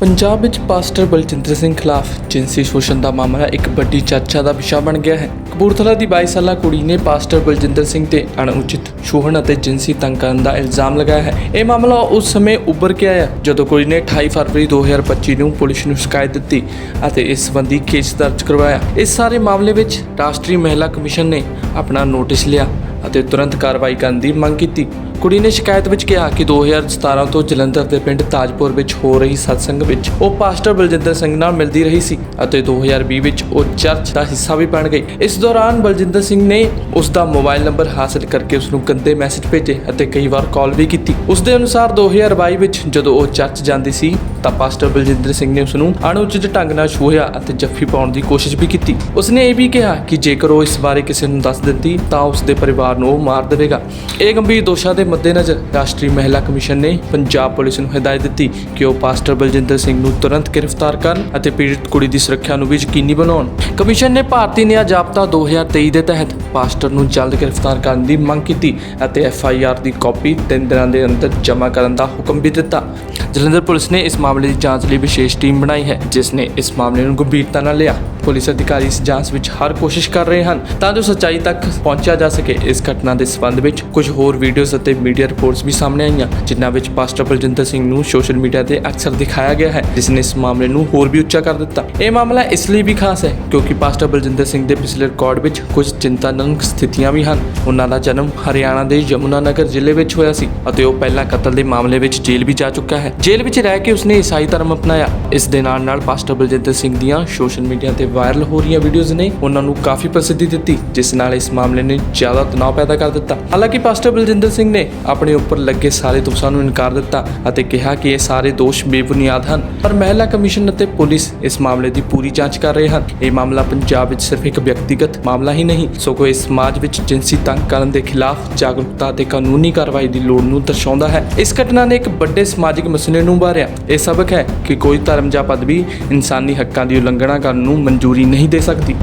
ਪੰਜਾਬ ਵਿੱਚ ਪਾਸਟਰ ਬਲਜਿੰਦਰ ਸਿੰਘ ਖਿਲਾਫ ਜਿਨਸੀ ਸ਼ੋਸ਼ਣ ਦਾ ਮਾਮਲਾ ਇੱਕ ਵੱਡੀ ਚਰਚਾ ਦਾ ਵਿਸ਼ਾ ਬਣ ਗਿਆ ਹੈ। ਕਪੂਰਥਲਾ ਦੀ 22 ਸਾਲਾ ਕੁੜੀ ਨੇ ਪਾਸਟਰ ਬਲਜਿੰਦਰ ਸਿੰਘ ਤੇ ਅਣਉਚਿਤ ਸੋਹਣ ਅਤੇ ਜਿਨਸੀ ਤੰਗ ਕਰਨ ਦਾ ਇਲਜ਼ਾਮ ਲਗਾਇਆ ਹੈ। ਇਹ ਮਾਮਲਾ ਉਸ ਸਮੇਂ ਉੱਭਰ ਕੇ ਆਇਆ, ਜਦੋਂ ਕੁੜੀ ਨੇ 28 ਫਰਵਰੀ 2025 ਨੂੰ ਪੁਲਿਸ ਨੂੰ ਸ਼ਿਕਾਇਤ ਦਿੱਤੀ ਅਤੇ ਇਸ ਸੰਬੰਧੀ ਕੇਸ ਦਰਜ ਕਰਵਾਇਆ। ਇਸ ਸਾਰੇ ਮਾਮਲੇ ਵਿੱਚ ਰਾਸ਼ਟਰੀ ਮਹਿਲਾ ਕਮਿਸ਼ਨ ਨੇ ਆਪਣਾ ਨੋਟਿਸ ਲਿਆ ਅਤੇ ਤੁਰੰਤ ਕਾਰਵਾਈ ਕਰਨ ਦੀ ਮੰਗ ਕੀਤੀ। ਕੁੜੀ ਨੇ ਸ਼ਿਕਾਇਤ ਵਿੱਚ ਕਿਹਾ ਕਿ 2017 ਤੋਂ ਜਲੰਧਰ ਦੇ ਪਿੰਡ ਤਾਜਪੁਰ ਵਿੱਚ ਹੋ ਰਹੀ ਸਤਸੰਗ ਵਿੱਚ ਉਹ ਪਾਸਟਰ ਬਲਜਿੰਦਰ ਸਿੰਘ ਨਾਲ ਮਿਲਦੀ ਰਹੀ ਸੀ ਅਤੇ 2020 ਵਿੱਚ ਉਹ ਚਰਚ ਦਾ ਹਿੱਸਾ ਵੀ ਬਣ ਗਈ। ਇਸ ਦੌਰਾਨ ਬਲਜਿੰਦਰ ਸਿੰਘ ਨੇ ਉਸ ਦਾ ਮੋਬਾਈਲ ਨੰਬਰ ਹਾਸਲ ਕਰਕੇ ਉਸ ਨੂੰ ਗੰਦੇ ਮੈਸੇਜ ਭੇਜੇ ਅਤੇ ਕਈ ਵਾਰ ਕਾਲ ਵੀ ਕੀਤੀ। ਉਸ ਦੇ ਅਨੁਸਾਰ 2022 ਵਿੱਚ ਜਦੋਂ ਉਹ ਚਰਚ ਜਾਂਦੀ ਸੀ, ਤਾਂ ਪਾਸਟਰ ਬਲਜਿੰਦਰ ਸਿੰਘ ਨੇ ਉਸ ਨੂੰ ਅਣਉਚਿਤ ਢੰਗ ਨਾਲ ਛੂਹਿਆ ਅਤੇ ਜੱਫੀ ਪਾਉਣ ਦੀ ਕੋਸ਼ਿਸ਼ ਵੀ ਕੀਤੀ। ਉਸ ਨੇ ਇਹ ਵੀ ਕਿਹਾ ਕਿ ਜੇਕਰ ਉਹ ਇਸ ਬਾਰੇ ਕਿਸੇ ਨੂੰ ਦੱਸ ਦਿੰਦੀ, ਤਾਂ ਉਸ ਦੇ ਪਰਿਵਾਰ ਨੂੰ ਉਹ ਮਾਰ ਦੇਵੇਗਾ। ਇਹ ਗੰਭੀਰ ਦੋਸ਼ਾਂ ਦੇ ਮੱਦੇਨਜ਼ਰ ਰਾਸ਼ਟਰੀ ਮਹਿਲਾ ਕਮਿਸ਼ਨ ਨੇ ਪੰਜਾਬ ਪੁਲਿਸ ਨੂੰ ਹਦਾਇਤ ਦਿੱਤੀ ਕਿ ਉਹ ਪਾਸਟਰ ਬਲਜਿੰਦਰ ਸਿੰਘ ਨੂੰ ਤੁਰੰਤ ਗ੍ਰਿਫਤਾਰ ਕਰਨ ਅਤੇ ਪੀੜਤ ਕੁੜੀ ਦੀ ਸੁਰੱਖਿਆ ਨੂੰ ਵੀ ਯਕੀਨੀ ਬਣਾਉਣ। ਕਮਿਸ਼ਨ ਨੇ ਭਾਰਤੀ ਨਿਆਂ ਜਾਬਤਾ 2023 ਦੇ ਤਹਿਤ ਪਾਸਟਰ ਨੂੰ ਜਲਦ ਗ੍ਰਿਫਤਾਰ ਕਰਨ ਦੀ ਮੰਗ ਕੀਤੀ ਅਤੇ ਐਫ ਆਈ ਆਰ ਦੀ ਕਾਪੀ 3 ਦਿਨਾਂ ਦੇ ਅੰਦਰ ਜਮ੍ਹਾਂ ਕਰਨ ਦਾ ਹੁਕਮ ਵੀ ਦਿੱਤਾ। ਜਲੰਧਰ ਪੁਲਿਸ ਨੇ ਇਸ ਮਾਮਲੇ ਦੀ ਜਾਂਚ ਲਈ ਵਿਸ਼ੇਸ਼ ਟੀਮ ਬਣਾਈ ਹੈ, ਜਿਸ ਨੇ ਇਸ ਮਾਮਲੇ ਨੂੰ ਗੰਭੀਰਤਾ ਨਾਲ ਲਿਆ। ਪੁਲਿਸ ਅਧਿਕਾਰੀ ਇਸ ਜਾਂਚ ਵਿੱਚ ਹਰ ਕੋਸ਼ਿਸ਼ ਕਰ ਰਹੇ ਹਨ ਤਾਂ ਜੋ ਸੱਚਾਈ ਤੱਕ ਪਹੁੰਚਿਆ ਜਾ ਸਕੇ। ਇਸ ਘਟਨਾ ਦੇ ਸੰਬੰਧ ਵਿੱਚ ਕੁਝ ਹੋਰ ਵੀਡੀਓਜ਼ ਅਤੇ ਮੀਡੀਆ ਰਿਪੋਰਟਸ ਵੀ ਸਾਹਮਣੇ ਆਈਆਂ, ਜਿਨ੍ਹਾਂ ਵਿੱਚ ਪਾਸਟਰ ਬਲਜਿੰਦਰ ਸਿੰਘ ਨੂੰ ਸੋਸ਼ਲ ਮੀਡੀਆ ਤੇ ਅਕਸਰ ਦਿਖਾਇਆ ਗਿਆ ਹੈ, ਜਿਸ ਨੇ ਇਸ ਮਾਮਲੇ ਨੂੰ ਹੋਰ ਵੀ ਉੱਚਾ ਕਰ ਦਿੱਤਾ। ਇਹ ਮਾਮਲਾ ਇਸ ਲਈ ਵੀ ਖਾਸ ਹੈ ਕਿਉਂਕਿ ਪਾਸਟਰ ਬਲਜਿੰਦਰ ਸਿੰਘ ਦੇ ਪਿਛਲੇ ਰਿਕਾਰਡ ਵਿੱਚ ਕੁਝ ਚਿੰਤਾਜਨਕ ਸਥਿਤੀਆਂ ਵੀ ਹਨ। ਉਹਨਾਂ ਦਾ ਜਨਮ ਹਰਿਆਣਾ ਦੇ ਯਮੁਨਾ ਨਗਰ ਜ਼ਿਲ੍ਹੇ ਵਿੱਚ ਹੋਇਆ ਸੀ ਅਤੇ ਉਹ ਪਹਿਲਾਂ ਕਤਲ ਦੇ ਮਾਮਲੇ ਵਿੱਚ ਜੇਲ੍ਹ ਵੀ ਜਾ ਚੁੱਕਾ ਹੈ। ਜੇਲ੍ਹ ਵਿੱਚ ਰਹਿ ਕੇ ਉਸਨੇ ਈਸਾਈ ਧਰਮ ਅਪਣਾਇਆ। ਇਸ ਦੇ ਨਾਲ ਨਾਲ ਪਾਸਟਰ ਬਲਜਿੰਦਰ ਸਿੰਘ ਦੀਆਂ ਸੋਸ਼ਲ ਮੀਡੀਆ ਤੇ ਵਾਇਰਲ ਹੋ ਰਹੀਆਂ ਵੀਡੀਓਜ਼ ਨੇ ਉਹਨਾਂ ਨੂੰ ਕਾਫੀ ਪ੍ਰਸਿੱਧੀ ਦਿੱਤੀ, ਜਿਸ ਨਾਲ ਇਸ ਮਾਮਲੇ ਨੇ ਜ਼ਿਆਦਾ ਤਣਾਅ ਪੈਦਾ ਕਰ ਦਿੱਤਾ। ਹਾਲਾਂਕਿ ਪਾਸਟਰ ਬਲਜਿੰਦਰ ਸਿੰਘ ਨੇ ਆਪਣੇ ਉੱਪਰ ਲੱਗੇ ਸਾਰੇ ਦੋਸ਼ਾਂ ਨੂੰ ਇਨਕਾਰ ਦਿੱਤਾ ਅਤੇ ਕਿਹਾ ਕਿ ਇਹ ਸਾਰੇ ਦੋਸ਼ ਬੇਬੁਨਿਆਦ ਹਨ। ਪਰ ਮਹਿਲਾ ਕਮਿਸ਼ਨ ਅਤੇ ਪੁਲਿਸ ਇਸ ਮਾਮਲੇ ਦੀ ਪੂਰੀ ਜਾਂਚ ਕਰ ਰਹੇ ਹਨ। ਇਹ ਮਾਮਲਾ ਪੰਜਾਬ ਵਿੱਚ ਸਿਰਫ ਇੱਕ ਵਿਅਕਤੀਗਤ ਮਾਮਲਾ ਹੀ ਨਹੀਂ, ਸਗੋਂ ਇਸ ਸਮਾਜ ਵਿੱਚ ਜਿਨਸੀ ਤੰਗ ਕਰਨ ਦੇ ਖਿਲਾਫ ਜਾਗਰੂਕਤਾ ਅਤੇ ਕਾਨੂੰਨੀ ਕਾਰਵਾਈ ਦੀ ਲੋੜ ਨੂੰ ਦਰਸਾਉਂਦਾ ਹੈ। ਇਸ ਘਟਨਾ ਨੇ ਇੱਕ ਵੱਡੇ ਸਮਾਜਿਕ ਮਸਲੇ ਨੂੰ ਉਭਾਰਿਆ। ਇਹ ਸਬਕ ਹੈ ਕਿ ਕੋਈ ਧਰਮ ਜਾਂ ਪਦਵੀ ਇਨਸਾਨੀ ਹੱਕਾਂ ਦੀ ਉਲੰਘਣਾ ਕਰਨ ਨੂੰ ਮਨਜ਼ੂਰੀ ਨਹੀਂ ਦੇ ਸਕਦੀ।